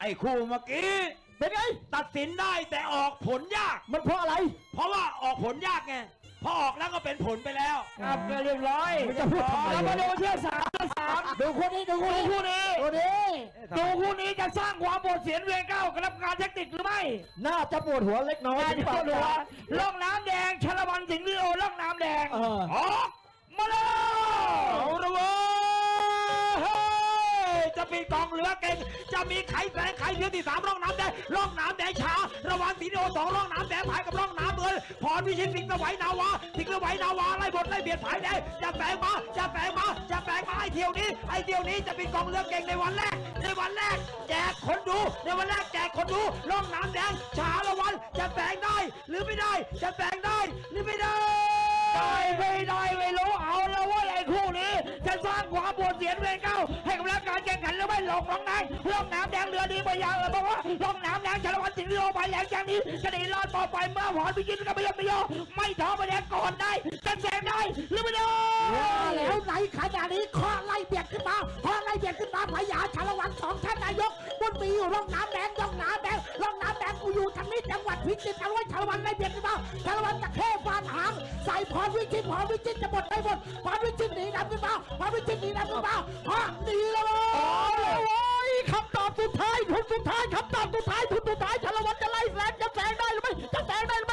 ไอ้คู่เมื่อกี้เป็นไง ตัดสินได้แต่ออกผลยาก มันเพราะอะไร เพราะว่าออกผลยากไงพอออกแล้วก็เป็นผลไปแล้วครับเรียบร้อยมันจะพูดทำไมแล้วมาดูเที่ยวสามสามดูคู่นี้ดูคู่ดูนี้คู่นี้ดูนี้ดูคู่นี้จะสร้างความปวดเสียนเวียนเก้ากับรับการเทคนิคหรือไม่ น่าจะปวดหัวเล็กน้อยการถึงปปาวกดหัวกาล่องน้ำแดงชลวันสิงห์ลีโอล่องน้ำแดงเออออกมาเลยเอาละเว้ย จะมีกองเหลือเก่ง จะมีไข่แสงไข่เหลือที่สามร่องน้ำแดงร่องน้ำแดงช้าระว่างสีโอสองร่องน้ำแดงผายกับร่องน้ำเงินพรวิชิตสิงห์สวัยนาวาสิงห์สวัยนาวาไล่บทไล่เบียดผายแดงจะแสงมาจะแสงมาจะแสงมาไอเที่ยวนี้ไอเที่ยวนี้จะมีกองเหลือเก่งในวันแรก ในวันแรก แจกคนดู ในวันแรกแจกคนดูร่องน้ำแดงช้าละวันจะแสงได้ หรือไม่ได้จะแสงได้หรือไม่ได้ได้ไม่ได้ไม่รู้เอาแล้วว่าไอ้คู่นี้จะสร้างความปวดเสียนเวียนเก้าให้กับรับการแข่งลงน้องนลงน้ำแดงเรือดีไปยาวเลยบอกว่าลงน้ำแดงชลวันสิงห์ลีโอไปแลงอย่างนี้จะได้รอดต่อไปเมื่อพรวิชิตกับไม่ยอมไม่ยอมไม่ท้อไม่แดงก่อนได้จะแสงได้หรือไม่ได้แล้วไหนขนาดนี้ข้อไล่เบียดขึ้นมาข้อไล่เบียดขึ้นมาพญาชาละวันสองท่านนายกบุญมีอยู่ร่องน้ำแดงร่องน้ำแดงร่องน้ำแดงกูอยู่ทางนี้จังหวัดพิจิตรเอาไว้ชาละวันไล่เบียดขึ้นมาชาละวันตะเข้ฟานหางใส่พรวิชิตพรวิชิตจะหมดไปหมดพรวิชิตหนีนำขึ้นมาพรวิชิตหนีนำขึ้นมาพรหนีแล้ว ได้